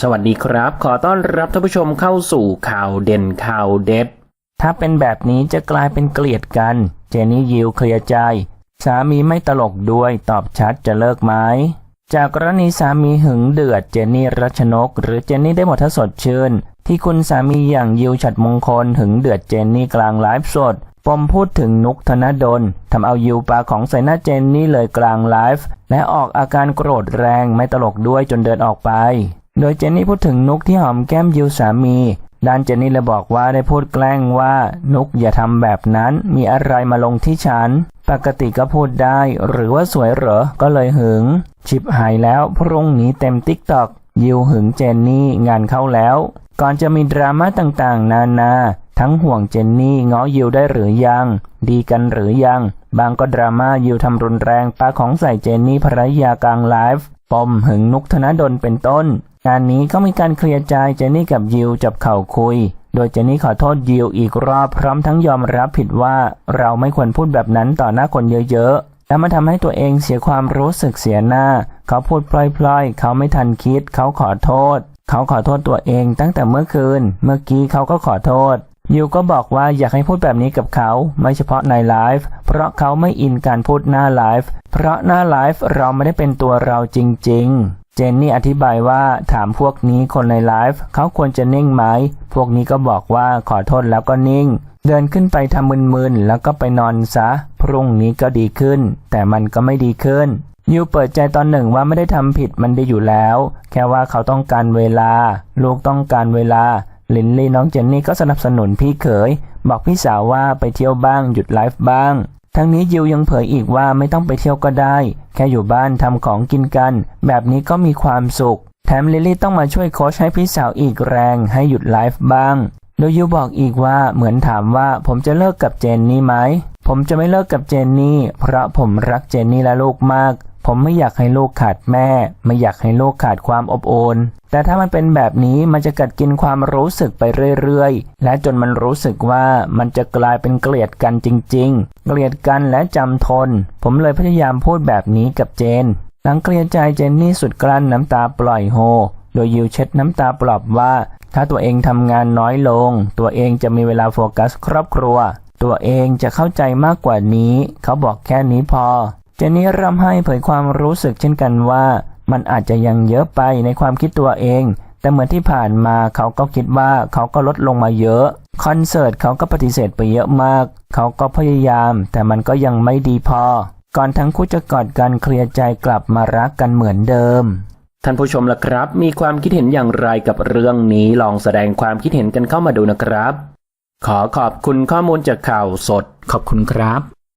สวัสดีครับ ขอต้อนรับท่านผู้ชมเข้าสู่ข่าวเด่นข่าวเด็ด ถ้าเป็นแบบนี้จะกลายเป็นเกลียดกัน เจนนี่ยิวเคลียร์ใจ สามีไม่ตลกด้วยตอบชัดจะเลิกไหม จากกรณีสามีหึงเดือดเจนนี่รัชนก หรือเจนนี่ได้หมดถ้าสดชื่น ที่คุณสามีอย่างยิวฉัดมงคลหึงเดือดเจนนี่กลางไลฟ์สดปมพูดถึงนุกธนดลทำเอายิวปาของใส่หน้าเจนนี่เลยกลางไลฟ์และออกอาการโกรธแรงไม่ตลกด้วยจนเดินออกไป โดยเจนนี่พูดถึงนุกที่หอมแก้มยิวสามีด้านเจนนี่เลยบอกว่าได้พูดแกล้งว่านุกอย่าทำแบบนั้นมีอะไรมาลงที่ฉัน ปกติก็พูดได้ หรือว่าสวยเหรอ ก็เลยหึง ชิบหายแล้วพรุ่งนี้เต็มติ๊กตอกยิวหึงเจนนี่งานเข้าแล้ว ก่อนจะมีดราม่าต่างๆ นานา ทั้งห่วงเจนนี่ง้อยิวได้หรือยัง ดีกันหรือยัง บางก็ดราม่ายิวทำรุนแรงปาของใส่เจนนี่ภรรยากลางไลฟ์ ปมหึงนุกธนดลเป็นต้น งานนี้ก็มีการเคลียร์ใจเจนนี่กับยิวจับเข่าคุย โดยเจนนี่ขอโทษยิวอีกรอบพร้อมทั้งยอมรับผิดว่าเราไม่ควรพูดแบบนั้นต่อหน้าคนเยอะๆ แล้วมันทำให้ตัวเองเสียความรู้สึกเสียหน้า เขาพูดพลอยๆ เขาไม่ทันคิด เขาขอโทษ เขาขอโทษตัวเองตั้งแต่เมื่อคืน เมื่อกี้เขาก็ขอโทษ ยิวก็บอกว่าอยากให้พูดแบบนี้กับเขาไม่เฉพาะในไลฟ์เพราะเขาไม่อินการพูดหน้าไลฟ์เพราะหน้าไลฟ์เราไม่ได้เป็นตัวเราจริง ๆ เจนนี่อธิบายว่าถามพวกนี้คนในไลฟ์เขาควรจะนิ่งไหมพวกนี้ก็บอกว่าขอโทษแล้วก็นิ่ง เดินขึ้นไปทำมึนๆแล้วก็ไปนอนซะ พรุ่งนี้ก็ดีขึ้น แต่มันก็ไม่ดีขึ้นยูเปิดใจตอนหนึ่งว่าไม่ได้ทำผิดมันดีอยู่แล้ว แค่ว่าเขาต้องการเวลา ลูกต้องการเวลา ลินลี่น้องเจนนี่ก็สนับสนุนพี่เขย บอกพี่สาวว่าไปเที่ยวบ้างหยุดไลฟ์บ้าง ทั้งนี้ยิวยังเผยอีกว่าไม่ต้องไปเที่ยวก็ได้ แค่อยู่บ้านทำของกินกัน แบบนี้ก็มีความสุข แถมลิลลี่ต้องมาช่วยโค้ชให้พี่สาวอีกแรงให้หยุดไลฟ์บ้างโดยยูบอกอีกว่าเหมือนถามว่าผมจะเลิกกับเจนนี่ไหม ผมจะไม่เลิกกับเจนนี่เพราะผมรักเจนนี่และลูกมาก ผมไม่อยากให้ลูกขาดแม่ ไม่อยากให้ลูกขาดความอบอุ่นแต่ถ้ามันเป็นแบบนี้มันจะกัดกินความรู้สึกไปเรื่อยๆ และจนมันรู้สึกว่ามันจะกลายเป็นเกลียดกันจริงๆ เกลียดกันและจำทน ผมเลยพยายามพูดแบบนี้กับเจน หลังเคลียร์ใจเจนนี่สุดกลั้นน้ำตาปล่อยโฮ โดยยิวเช็ดน้ำตาปลอบว่า ถ้าตัวเองทำงานน้อยลง ตัวเองจะมีเวลาโฟกัสครอบครัว ตัวเองจะเข้าใจมากกว่านี้ เขาบอกแค่นี้พอ จนนี่ร่ำให้เผยความรู้สึกเช่นกันว่า มันอาจจะยังเยอะไปในความคิดตัวเอง แต่เหมือนที่ผ่านมาเขาก็คิดว่าเขาก็ลดลงมาเยอะ คอนเสิร์ตเขาก็ปฏิเสธไปเยอะมาก เขาก็พยายาม แต่มันก็ยังไม่ดีพอ ก่อนทั้งคู่จะกอดกันเคลียร์ใจกลับมารักกันเหมือนเดิมท่านผู้ชมล่ะครับ มีความคิดเห็นอย่างไรกับเรื่องนี้ลองแสดงความคิดเห็นกันเข้ามาดูนะครับ ขอขอบคุณข้อมูลจากข่าวสด ขอบคุณครับ